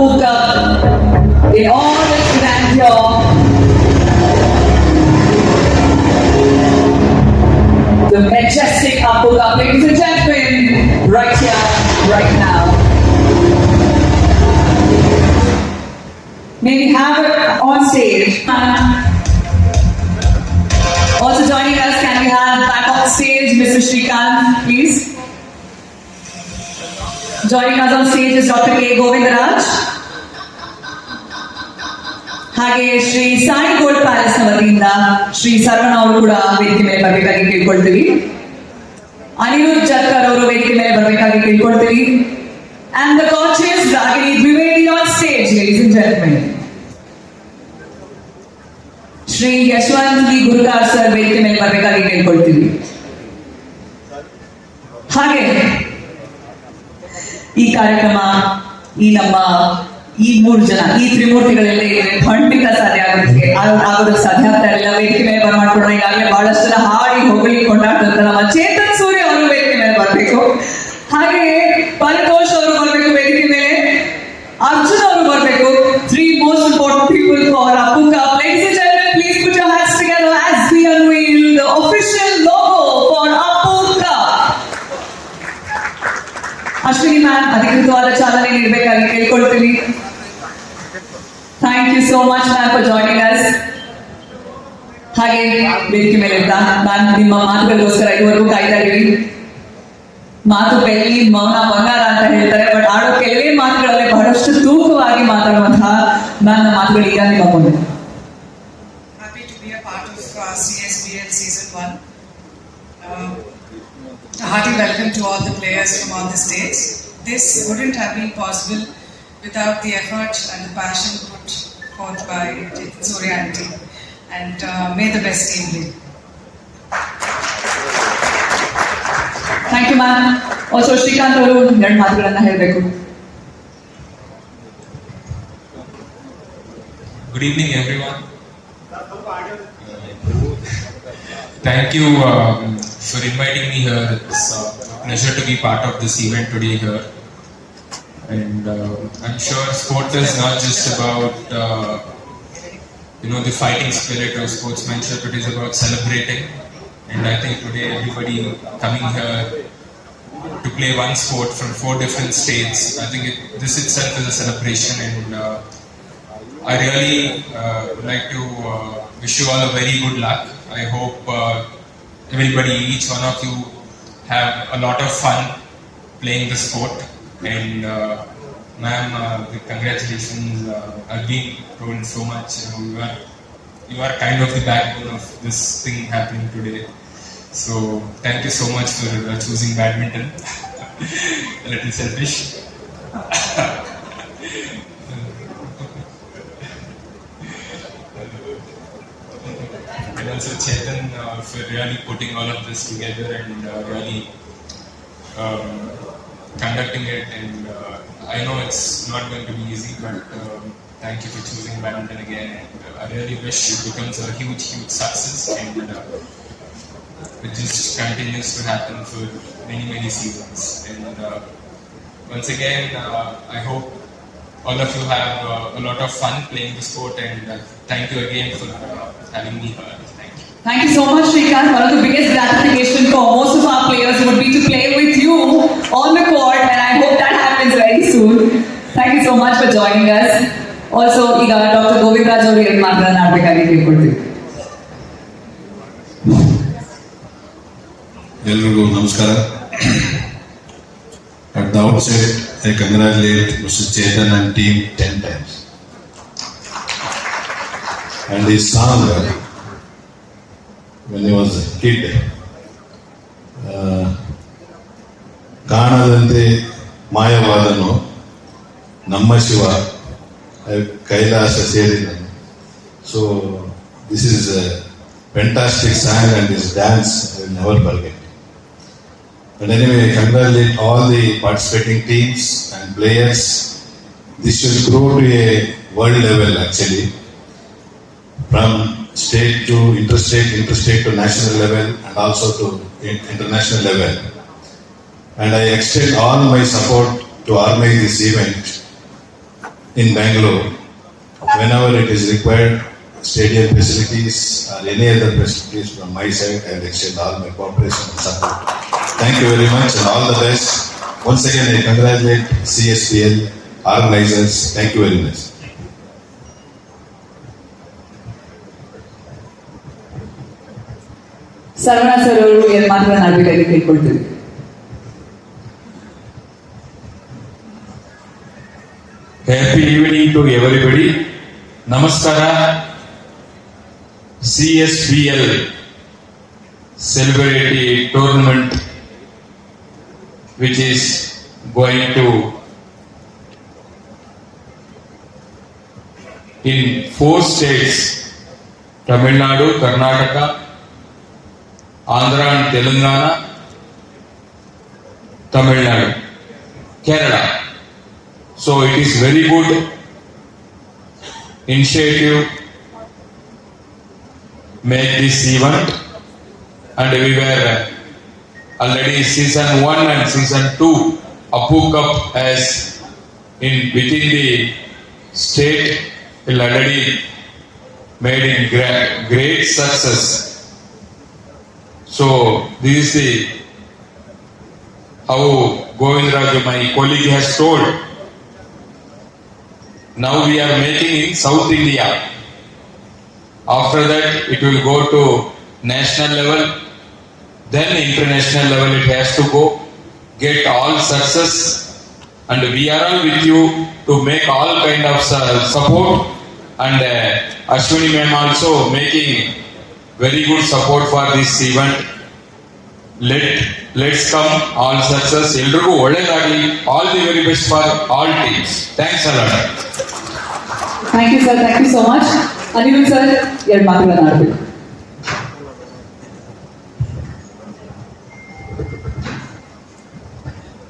up in all its grandeur. The majestic Apple Cup, ladies and gentlemen, right here, right now. May we have it on stage. Also joining us, can we have back on stage Mr. Shrikant, please? Joining us on stage is Dr. K. Govindaraj. ಹಾಗೆ ಶ್ರೀ ಸಾಯಿ ಗೋಲ್ ಪಾಲಸ್ ನವದಿನ ಶ್ರೀ ಸರ್ವನಾವು ಕೂಡ ಆಗಮಕ್ಕೆ ಬರಬೇಕಾಗಿ ಕೇಳಿಕೊಳ್ಳುತ್ತೇವೆ ಅನಿರುಜ್ ಜಾಕ್ಕರ್ ಅವರು ವ್ಯಕ್ತಿ ಮೇಲೆ ಬರಬೇಕಾಗಿ ಕೇಳಿಕೊಳ್ಳುತ್ತೇವೆ ಆಂಡ್ ದ ಗಾಡ್ ಚೇಸ್ ರಾಗಿ ವಿವೇರಿ ಯಾರ್ ಸ್ಟೇಜ್ ಗೇಸನ್ ಜೆಂಟ್ಮನ್ ಶ್ರೀ ಯಶ್ವಂತ್ ಗು르ಕಾ ಸರ್ ವ್ಯಕ್ತಿ ಮೇಲೆ ಬರಬೇಕಾಗಿ ಕೇಳಿಕೊಳ್ಳುತ್ತೇವೆ ಹಾಗೆ ಈ ಕಾರ್ಯಕ್ರಮ ಈ ನಮ್ಮ ಈ ಮೂರು ಜನ ಈ ತ್ರಿಮೂರ್ತಿಗಳೆಲ್ಲ ಖಂಡಿತ ಸಾಧ್ಯ ಆಗುತ್ತೆ ಅವ್ರ ಸಾಧ್ಯ ಆಗ್ತಾ ಇಲ್ಲ ವೇದಿಕೆ ಮೇಲೆ ಮಾಡ್ಕೊಂಡ್ರೆ ಈಗಾಗಲೇ ಬಹಳಷ್ಟು ಜನ ಹಾಡಿ ಹೋಗಲಿ ಕೊಂಡಾಡ್ತಾರೆ ನಮ್ಮ ಚೇತನ್ ಸೂರ್ಯ ಅವರು ವೇದಿಕೆ ಮೇಲೆ ಬರಬೇಕು ಹಾಗೆ దానికి మా ಮಾತು ಬೆಳಗೋಸ್ಕರ ಇದುವರೆಗೂ ಕಾಯ್ತಾ ಇದೀವಿ ಮಾತು ಬೆಳ್ಳಿ ಮೌನ ಬಂಗಾರ ಅಂತ ಹೇಳ್ತಾರೆ ಬಟ್ ಆಡೋ ಕೆಲವೇ ಮಾತುಗಳಲ್ಲಿ ಬಹಳಷ್ಟು ತೂಕವಾಗಿ ಮಾತಾಡುವಂತಹ ನನ್ನ ಮಾತುಗಳೀಗ ನಿಮ್ಮ ಮುಂದೆ Happy to be a part of uh, CSBL season one. Um, a hearty welcome to all the players from all the states. This wouldn't have been possible without the effort and the passion put forth by Jitin Surya and team. And uh, may the best team win. Thank you, ma'am Also, Srikanth ಅವರು ಎರಡು ಮಾತುಗಳನ್ನ ಹೇಳಬೇಕು good evening every thank you um, for inviting me here. It's a pleasure to be part of this event today here. And um, I'm sure sport is not just about, uh, you know, the fighting spirit or sportsmanship. It is about celebrating. And I think today everybody coming here to play one sport from four different states. I think it, this itself is a celebration, and uh, I really uh, would like to uh, wish you all a very good luck. I hope uh, everybody, each one of you, have a lot of fun playing the sport. And uh, ma'am, uh, congratulations. Uh, I've been so much. you are you are kind of the backbone of this thing happening today. So thank you so much for uh, choosing badminton. A little selfish. and also Chetan uh, for really putting all of this together and uh, really um, conducting it. And uh, I know it's not going to be easy, but um, thank you for choosing badminton again. And uh, I really wish it becomes a huge, huge success. And uh, which just continues to happen for many, many seasons. And uh, once again, uh, I hope all of you have uh, a lot of fun playing the sport and uh, thank you again for uh, having me here. Thank you. Thank you so much, Shrikant. One of the biggest gratification for most of our players would be to play with you on the court and I hope that happens very soon. Thank you so much for joining us. Also, Dr. Govindraj Ori Madhavan Adhikari Kirkundi. ಎಲ್ರಿಗೂ ನಮಸ್ಕಾರ at the outside I congratulate mister Chetan and team ten times and ಈ song when was kid ಕಾಣದಂತೆ ಮಾಯವಾದನು ನಮ್ಮ Shiva Kailasa ಸೇರಿದನು so this is fantastic song and this dance never Barge But anyway, congratulate all the participating teams and players. This should grow to a world level actually. From state to interstate, interstate to national level and also to international level. And I extend all my support to organize this event in Bangalore whenever it is required stadium facilities or any other facilities from my side, I will extend all my cooperation and support. Thank you very much and all the best. Once again, I congratulate CSPL organizers. Thank you very much. Saravana sir ಅವರು ಏನ್ ಮಾತನಾಡಬೇಕಾಗಿ ಕೇಳ್ಕೊಳ್ತೀವಿ happy evening to everybody ನಮಸ್ಕಾರ C S B L celebrity tournament which is going to in four states Tamil Nadu, Karnataka, Andhra and Telangana, Tamil Nadu, Kerala. So it is very good initiative make this event and we were Already season 1 and season 2, Apu Cup has in within the state is already made in great great success. So this is the how Govind my colleague, has told. Now we are making in South India. After that, it will go to national level then international level it has to go. Get all success and we are all with you to make all kind of support and uh, Ashwini ma'am also making very good support for this event. Let let's come all success. ಎಲ್ರಿಗೂ the all the very best for all teams thanks a lot thank you sir thank you so much Anil sir ಎರಡು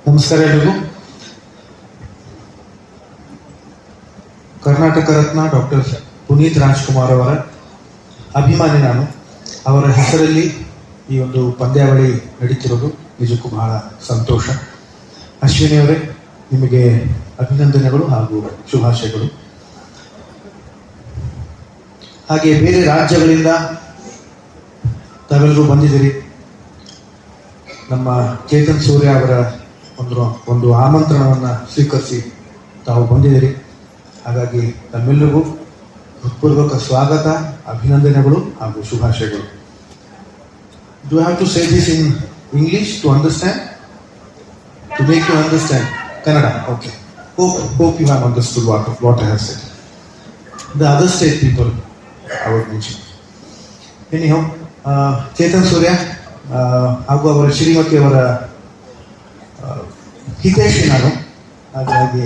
ನಮಸ್ಕಾರ ಎಲ್ರಿಗೂ Karnataka Ratna doctor Puneeth Rajkumar ಅವರ ಅಭಿಮಾನಿ ನಾನು ಅವರ ಹೆಸರಲ್ಲಿ ಈ ಒಂದು ಪಂದ್ಯಾವಳಿ ನಡೀತಿರೋದು ನಿಜಕ್ಕೂ ಬಹಳ ಸಂತೋಷ ಅಶ್ವಿನಿ ಅವರೇ ನಿಮಗೆ ಅಭಿನಂದನೆಗಳು ಹಾಗೂ ಶುಭಾಶಯಗಳು ಹಾಗೆ ಬೇರೆ ರಾಜ್ಯಗಳಿಂದ ತಾವೆಲ್ಲರೂ ಬಂದಿದ್ದೀರಿ ನಮ್ಮ ಚೇತನ್ ಸೂರ್ಯ ಅವರ ಒಂದು ಒಂದು ಆಮಂತ್ರಣವನ್ನು ಸ್ವೀಕರಿಸಿ ತಾವು ಬಂದಿದ್ದೀರಿ ಹಾಗಾಗಿ ತಮ್ಮೆಲ್ಲರಿಗೂ ಹೃತ್ಪೂರ್ವಕ ಸ್ವಾಗತ ಅಭಿನಂದನೆಗಳು ಹಾಗೂ ಶುಭಾಶಯಗಳು do have to say this in English to understand to make you understand Kannada okay hope hope you have understood what what I have said the other state people hour would mention any Chetan Surya ಹಾಗೂ ಅವರ ಶ್ರೀಮತಿಯವರ ಹಿತೇಶಿ ನಾನು ಹಾಗಾಗಿ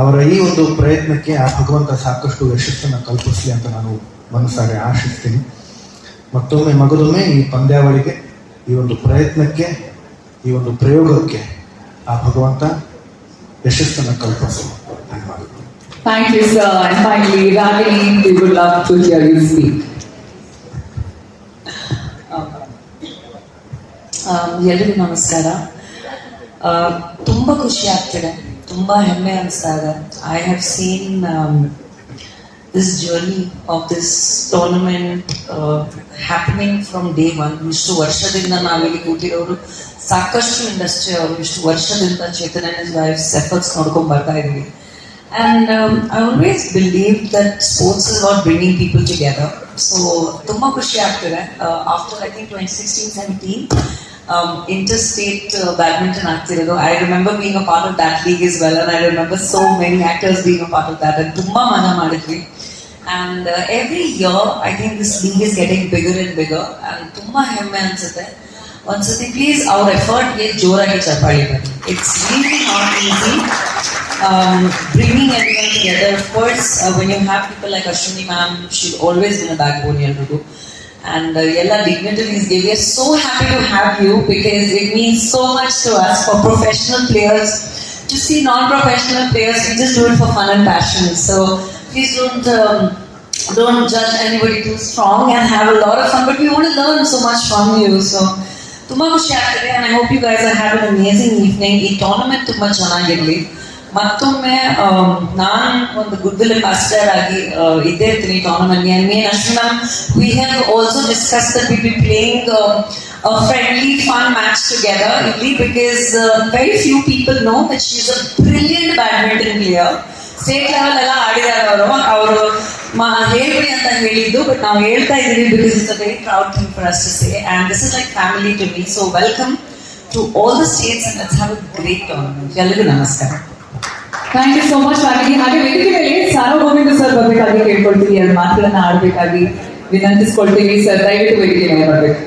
ಅವರ ಈ ಒಂದು ಪ್ರಯತ್ನಕ್ಕೆ ಆ ಭಗವಂತ ಸಾಕಷ್ಟು ಯಶಸ್ಸನ್ನು ಕಲ್ಪಿಸಲಿ ಅಂತ ನಾನು ಮನಸಾರೆ ಆಶಿಸ್ತೀನಿ ಮತ್ತೊಮ್ಮೆ ಮಗದೊಮ್ಮೆ ಈ ಪಂದ್ಯಾವಳಿಗೆ ಈ ಒಂದು ಪ್ರಯತ್ನಕ್ಕೆ ಈ ಒಂದು ಪ್ರಯೋಗಕ್ಕೆ ಆ ಭಗವಂತ ಯಶಸ್ಸನ್ನು ಕಲ್ಪಿಸಲು ಧನ್ಯವಾದಗಳು Thank ನಮಸ್ಕಾರ ತುಂಬ ಖುಷಿ ಆಗ್ತಿದೆ ತುಂಬಾ ಹೆಮ್ಮೆ ಅನಿಸ್ತಾ ಇದೆ I have seen this journey of this tournament happening from day one ಇಷ್ಟು ವರ್ಷದಿಂದ ನಾವಿಲ್ಲಿ ಕೂತಿರೋರು ಸಾಕಷ್ಟು ಇಂಡಸ್ಟ್ರಿ ಅವರು ಇಷ್ಟು ವರ್ಷದಿಂದ Chetan and his life efforts ನೋಡ್ಕೊಂಡು ಬರ್ತಾ ಇದ್ದೀವಿ and I always believe that sports is not bringing people together so ತುಂಬ ಖುಷಿ ಆಗ್ತಿದೆ after I think twenty sixteen seventeen Um, interstate uh, badminton athlete. I remember being a part of that league as well, and I remember so many actors being a part of that. And mana madidvi. And uh, every year, I think this league is getting bigger and bigger. And tumma hemme ansate. Vansati, please, our effort is jora ke It's really not easy. Um, bringing everyone together, of course, uh, when you have people like Ashwini ma'am, she's always been a backbone in the and Yella uh, We are so happy to have you because it means so much to us for professional players to see non-professional players we just do it for fun and passion. So please don't um, don't judge anybody too strong and have a lot of fun. But we want to learn so much from you. So. तुम्हारा खुशी आते हैं and I hope you guys are having an amazing evening ये tournament तुम्हारा जाना गिरली ಮತ್ತೊಮ್ಮೆ ನಾನು ಒಂದು ಗುಡ್ವಿಲ್ ಅಂಬಾಸಿಡರ್ ಆಗಿ ಇದ್ದೇ ಇರ್ತೀನಿ ಕಾಮನ್ ಐ ಮೀನ್ ಅಷ್ಟು ma'am we have also discuss that we be playing a friendly, fun match together, Italy, because uh, very few people know that she's a brilliant badminton player. State level ಎಲ್ಲ ಆಡಿದ್ದಾರೆ ಅವರು ಅವರು ಹೇಳ್ಬಿಡಿ ಅಂತ ಹೇಳಿದ್ದು but ನಾವು ಹೇಳ್ತಾ ಇದ್ದೀವಿ because it's a very proud thing for us to say and this is like family to me so welcome to all the states and let's have a great tournament ಎಲ್ಲರಿಗೂ ನಮಸ್ಕಾರ ಥ್ಯಾಂಕ್ ಯು ಸೋ ಮಚ್ ಹಾಗೆ ಹಾಗೆ ವೇದಿಕೆ ಮೇಲೆ ಸಾರ್ವಭೌಮಿಕ sir ಬರಬೇಕಾಗಿ ಕೇಳ್ಕೊಳ್ತೀವಿ ಅವ್ರ ಮಾತುಗಳನ್ನ ಆಡ್ಬೇಕಾಗಿ ವಿನಂತಿಸ್ಕೊಳ್ತೀವಿ sir ದಯವಿಟ್ಟು ವೇದಿಕೆ ಮೇಲೆ ಬರಬೇಕು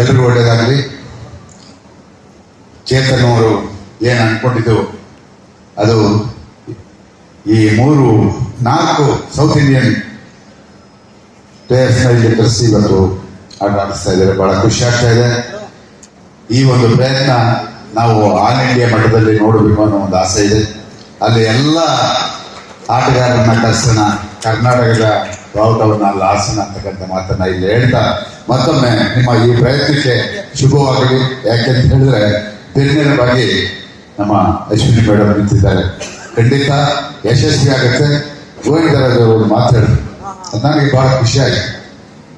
ಎಲ್ರಿಗೂ ಒಳ್ಳೇದಾಗಲಿ ಚೇತನ್ ಅವರು ಏನು ಅನ್ಕೊಂಡಿದ್ದು ಅದು ಈ ಮೂರು ನಾಲ್ಕು ಸೌತ್ ಇಂಡಿಯನ್ ಪ್ಲೇಯರ್ಸ್ನ ಇಲ್ಲಿ ಕರೆಸಿ ಇವತ್ತು ಆಟ ಆಡಿಸ್ತಾ ಇದ್ದಾರೆ ಬಹಳ ಖುಷಿ ಆಗ್ತಾ ಇದೆ ಈ ಒಂದು ಪ್ರಯತ್ನ ನಾವು ಆಲ್ ಇಂಡಿಯಾ ಮಟ್ಟದಲ್ಲಿ ನೋಡಬೇಕು ಅನ್ನೋ ಒಂದು ಆಸೆ ಇದೆ ಅಲ್ಲಿ ಎಲ್ಲ ಆಟಗಾರರನ್ನ ಕರೆಸೋಣ ಕರ್ನಾಟಕದ ಬಾವುಟವನ್ನು ಅಲ್ಲಿ ಆಸನ ಅಂತಕ್ಕಂಥ ಮಾತನ್ನ ಇಲ್ಲಿ ಹೇಳ್ತಾ ಮತ್ತೊಮ್ಮೆ ನಿಮ್ಮ ಈ ಪ್ರಯತ್ನಕ್ಕೆ ಶುಭವಾಗಲಿ ಯಾಕೆಂತ ಹೇಳಿದ್ರೆ ಬಗ್ಗೆ ನಮ್ಮ ಅಶ್ವಿನಿ ಮೇಡಮ್ ನಿಂತಿದ್ದಾರೆ ಖಂಡಿತ ಯಶಸ್ವಿ ಆಗುತ್ತೆ ಗೋವಿಂದರಾಜ್ ಅವರು ಮಾತಾಡಿದ್ರು ನನಗೆ ಬಹಳ ಆಯ್ತು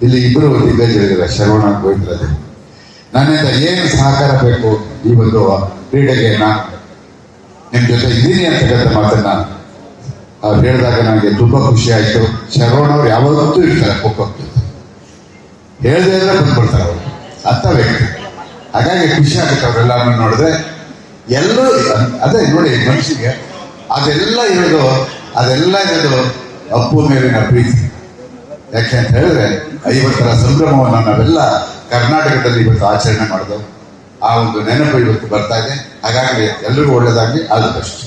ಇಲ್ಲಿ ಇಬ್ಬರು ದಿಗ್ಗಜರಿದ್ದಾರೆ ಶರವಣ ಗೋವಿಂದರಾಜ್ ನನ್ನಿಂದ ಏನು ಸಹಕಾರ ಬೇಕು ಈ ಒಂದು ಕ್ರೀಡೆಗೆ ನಾನು ನಿಮ್ಮ ಜೊತೆ ಇದ್ದೀನಿ ಅಂತಕ್ಕಂಥ ಮಾತನ್ನ ಅವ್ರು ಹೇಳಿದಾಗ ನನಗೆ ತುಂಬಾ ಖುಷಿ ಆಯ್ತು ಶರವಣ ಅವ್ರು ಯಾವತ್ತೂ ಇರ್ತಾರೆ ಖೋಖೋ ಹೇಳ್ದೆ ಅಂದ್ರೆ ಬಂದ್ಬಿಡ್ತಾರೆ ಅವರು ಅಂತ ವ್ಯಕ್ತಿ ಹಾಗಾಗಿ ಖುಷಿ ಆಗುತ್ತೆ ಅವರೆಲ್ಲರನ್ನು ನೋಡಿದ್ರೆ ಎಲ್ಲರೂ ಅದೇ ನೋಡಿ ಮನುಷ್ಯ ಅದೆಲ್ಲ ಇರೋದು ಅದೆಲ್ಲ ಇರೋದು ಅಪ್ಪು ಮೇಲಿನ ಪ್ರೀತಿ ಯಾಕೆ ಅಂತ ಹೇಳಿದ್ರೆ ಐವತ್ತರ ಸಂಭ್ರಮವನ್ನು ನಾವೆಲ್ಲ ಕರ್ನಾಟಕದಲ್ಲಿ ಇವತ್ತು ಆಚರಣೆ ಮಾಡಿದೆವು ಆ ಒಂದು ನೆನಪು ಇವತ್ತು ಬರ್ತಾ ಇದೆ ಹಾಗಾಗಿ ಎಲ್ಲರಿಗೂ ಒಳ್ಳೆಯದಾಗಿ all best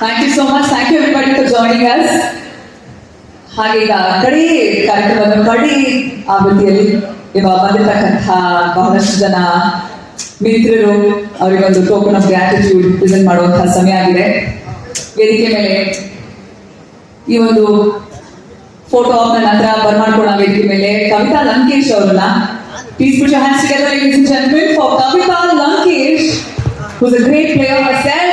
thank you so much thank you for ಹಾಗೀಗ ಕಡೀ ಕಾರ್ಯಕ್ರಮದ ಕಡೀ ಆವೃತ್ತಿಯಲ್ಲಿ ಇವ ಬಂದಿರತಕ್ಕಂತಹ ಬಹಳಷ್ಟು ಜನ ಮಿತ್ರರು ಅವರಿಗೊಂದು ಟೋಕನ್ ಆಫ್ ಗ್ರಾಟಿಟ್ಯೂಡ್ ಪ್ರೆಸೆಂಟ್ ಮಾಡುವಂತಹ ಸಮಯ ಆಗಿದೆ ವೇದಿಕೆ ಮೇಲೆ ಈ ಒಂದು ಫೋಟೋ ಆಪ್ನ ನಂತರ ಬರ್ಮಾಡ್ಕೊಳ ವೇದಿಕೆ ಮೇಲೆ ಕವಿತಾ ಲಂಕೇಶ್ ಅವರನ್ನ please put your hands together ladies and gentlemen for Kavitha Lankesh who's a great player herself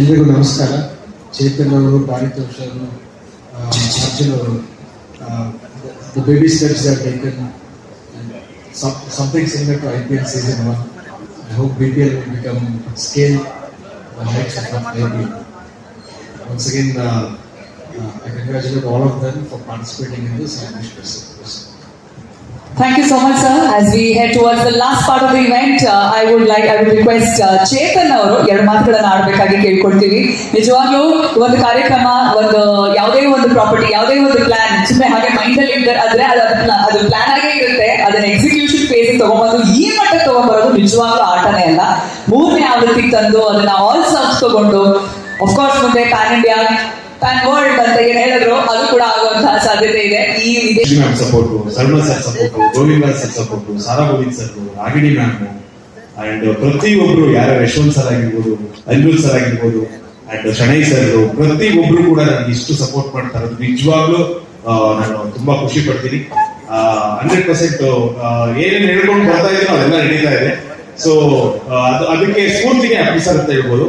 ಎಲ್ರಿಗೂ ನಮಸ್ಕಾರ ಚೇತನ್ ಅವರು ಪಾರಿತೋಷ್ ಅವರು ಅರ್ಜುನ್ ಅವರು the baby steps are taken something similar to IPL season 1. I hope BPL will become scale the heights of IPL. Once again, uh, uh, I congratulate all of them for participating in this and wish best Thank you so much, sir. As we head towards the last part of the event, uh, I would like, I would request uh, Chetan ಅವರು ಎರಡು ಮಾತುಗಳನ್ನು ಆಡಬೇಕಾಗಿ ಕೇಳ್ಕೊಳ್ತೀವಿ ನಿಜವಾಗ್ಲೂ ಒಂದು ಕಾರ್ಯಕ್ರಮ ಒಂದು ಯಾವುದೇ ಒಂದು property ಯಾವುದೇ ಒಂದು ಪ್ಲಾನ್ ಸುಮ್ಮನೆ ಹಾಗೆ ಮೈಂಡ್ ಅಲ್ಲಿ ಆದ್ರೆ ಅದು ಅದು ಪ್ಲಾನ್ ಆಗೇ ಇರುತ್ತೆ ಅದನ್ನ ಎಕ್ಸಿಕ್ಯೂಷನ್ ಫೇಸ್ ತಗೊಂಬಂದು ಈ ಮಟ್ಟಕ್ಕೆ ತಗೊಂಡ್ಬರೋದು ನಿಜವಾಗ್ಲೂ ಆಟನೇ ಅಲ್ಲ ಮೂರನೇ ಆವೃತ್ತಿಗೆ ತಂದು ಅದನ್ನ ಆಲ್ ಸಾಫ್ ತಗೊಂಡು ಅಫ್ಕೋರ್ಸ್ ಮುಂದೆ ಪ್ಯಾನ್ ಇಂಡಿಯಾ ಪ್ಯಾನ್ ವರ್ಲ್ಡ್ ಅಂತ ಏನು ಹೇಳಿದ್ರು ಅದು ಕೂಡ ಆಗುವಂತಹ ಸಾಧ್ಯತೆ ಇದೆ ಈ ma'am support Sarala sir support Govinda sir support Sara Govind sir Ragini ma'am and ಪ್ರತಿಯೊಬ್ರು ಯಾರ ಯಶವಂತ್ ಸರ್ ಆಗಿರ್ಬೋದು ಅಂಜುಲ್ ಸರ್ ಆಗಿರ್ಬೋದು ಅಂಡ್ ಶಣೈ ಸರ್ ಒಬ್ರು ಕೂಡ ನನಗೆ ಇಷ್ಟು ಸಪೋರ್ಟ್ ಮಾಡ್ತಾರೆ ನಿಜವಾಗ್ಲೂ ನಾನು ತುಂಬಾ ಖುಷಿ ಪಡ್ತೀನಿ ಹಂಡ್ರೆಡ್ ಪರ್ಸೆಂಟ್ ಏನೇನು ಹೇಳ್ಕೊಂಡು ಬರ್ತಾ ಇದೆಯೋ ಅದೆಲ್ಲ ನಡೀತಾ ಇದೆ ಸೊ ಅದಕ್ಕೆ ಸ್ಫೂರ್ತಿಗೆ ಅಪ್ಪು ಸರ್ ಅಂತ ಹೇಳ್ಬೋದು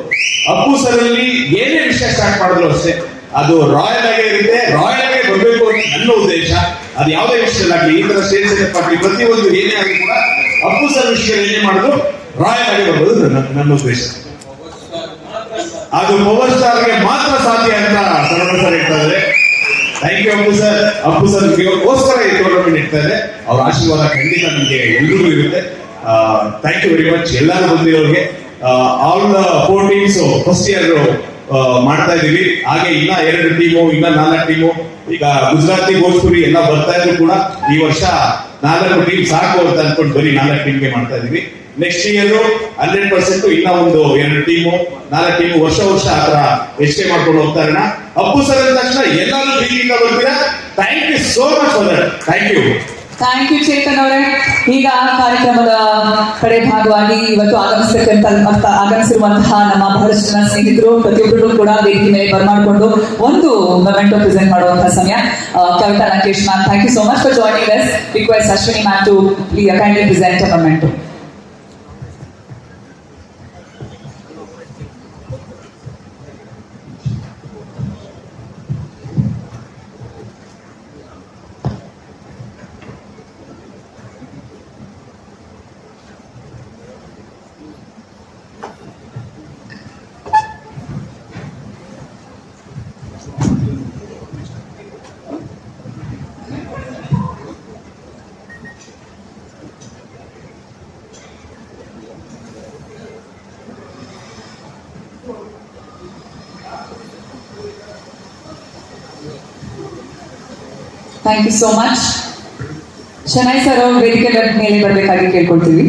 ಅಪ್ಪು ಸರ್ ಅಲ್ಲಿ ಏನೇ ವಿಷಯ ಸ್ಟಾರ್ಟ್ ಮಾಡಿದ್ರು ಅಷ್ಟೇ ಅದು ರಾಯಲ್ ಆಗೇ ಇರುತ್ತೆ ರಾಯಲ್ ಆಗಿ ಬರಬೇಕು ಅಂತ ನನ್ನ ಉದ್ದೇಶ ಅದು ಯಾವುದೇ ವಿಷಯದಲ್ಲಿ ಈ ತರ ಸ್ಟೇಟ್ಸ್ ಪಾರ್ಟಿ ಪ್ರತಿಯೊಂದು ಏನೇ ಆಗಲಿ ಕೂಡ ಅಪ್ಪು ಸರ್ ವಿಷಯ ಏನೇ ಮಾಡಿದ್ರು ರಾಯಲ್ ಆಗಿ ಬರ್ಬೋದು ನನ್ನ ಉದ್ದೇಶ ಅದು ಪವರ್ ಸ್ಟಾರ್ ಗೆ ಮಾತ್ರ ಸಾಧ್ಯ ಅಂತ ಸರಣ ಸರ್ ಹೇಳ್ತಾ thank you Appu sir Appu sir ಗೋಸ್ಕರ ಈ ಟೂರ್ನಮೆಂಟ್ ಇಡ್ತಾ ಇದೆ ಅವ್ರ ಆಶೀರ್ವಾದ ಖಂಡಿತ ನಮಗೆ ಎಲ್ಲರೂ ಇರುತ್ತೆ ಥ್ಯಾಂಕ್ ಯು ವೆರಿ ಮಚ್ ಎಲ್ಲರೂ ಬಂದಿರೋರಿಗೆ all the four teams first year ಮಾಡ್ತಾ ಇದೀವಿ ಹಾಗೆ ಇನ್ನ ಎರಡು ಟೀಮು ಇನ್ನ ನಾಲ್ಕು ಟೀಮು ಈಗ ಗುಜರಾತಿ ಭೋಜ್ಪುರಿ ಎಲ್ಲ ಬರ್ತಾ ಇದ್ರು ಕೂಡ ಈ ವರ್ಷ ನಾಲ್ಕು ಟೀಮ್ ಸಾಕು ಅಂತ ಅನ್ಕೊಂಡು ಬರೀ ನಾಲ್ಕು ಟೀಮ್ ಗೆ ಮಾಡ್ತಾ ಇದೀವಿ ನೆಕ್ಸ್ಟ್ ಇಯರ್ ಹಂಡ್ರೆಡ್ ಪರ್ಸೆಂಟ್ ಇನ್ನ ಒಂದು ಎರಡು ಟೀಮು ನಾಲ್ಕು ಟೀಮು ವರ್ಷ ವರ್ಷ ಆತರ ಎಷ್ಟೇ ಮಾಡ್ಕೊಂಡು ಹೋಗ್ತಾ ಇರೋಣ ಅಪ್ಪು ಸರ್ ಅಂದ ತಕ್ಷಣ ಎಲ್ಲರೂ ಬರ್ತೀರಾ thank you so much for thank you thank you Chetan ಅವರೇ ಈಗ ಕಾರ್ಯಕ್ರಮದ ಕಡೆ ಭಾಗವಾಗಿ ಇವತ್ತು ಆಗಮಿಸಿರ್ತಕ್ಕಂಥ ಆಗಮಿಸಿರುವಂತಹ ನಮ್ಮ ಬಹಳಷ್ಟು ಜನ ಸ್ನೇಹಿತರು ಪ್ರತಿಯೊಬ್ಬರು ಕೂಡ ವೇದಿಕೆ ಮೇಲೆ ಬರ್ಮಾಡಿಕೊಂಡು ಒಂದು ಮೊಮೆಂಟೋ ಪ್ರೆಸೆಂಟ್ ಮಾಡುವಂತಹ ಸಮಯ Kavitha Rakesh ma'am thank you so much for joining us request Ashwini ma'am to kindly present a thank you so much Shenoy sir ಅವರು ವೇದಿಕೆ ಮೇಲೆ ಬರಬೇಕಾಗಿ ಕೇಳ್ಕೊಳ್ತೀವಿ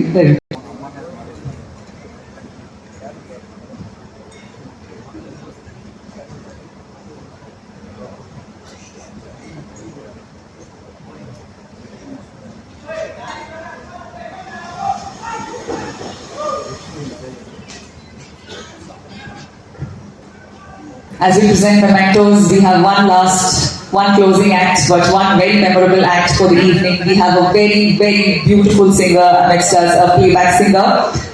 As we present the mentors, we have one last one closing act, but one very memorable act for the evening. We have a very, very beautiful singer amongst us, a playback singer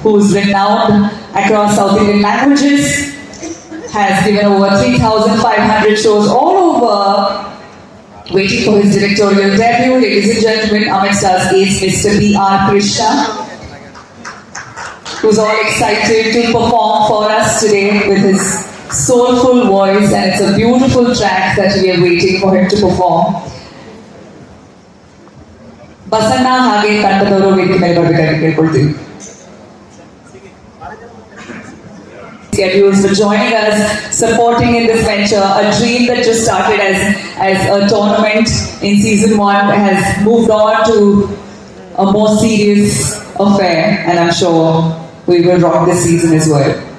who's renowned across South Indian languages, has given over 3,500 shows all over. Waiting for his directorial debut, ladies and gentlemen, amongst us is Mr. B.R. Krishna who's all excited to perform for us today with his soulful voice, and it's a beautiful track that we are waiting for him to perform. Thank you for joining us, supporting in this venture. A dream that just started as, as a tournament in season one has moved on to a more serious affair, and I'm sure we will rock this season as well.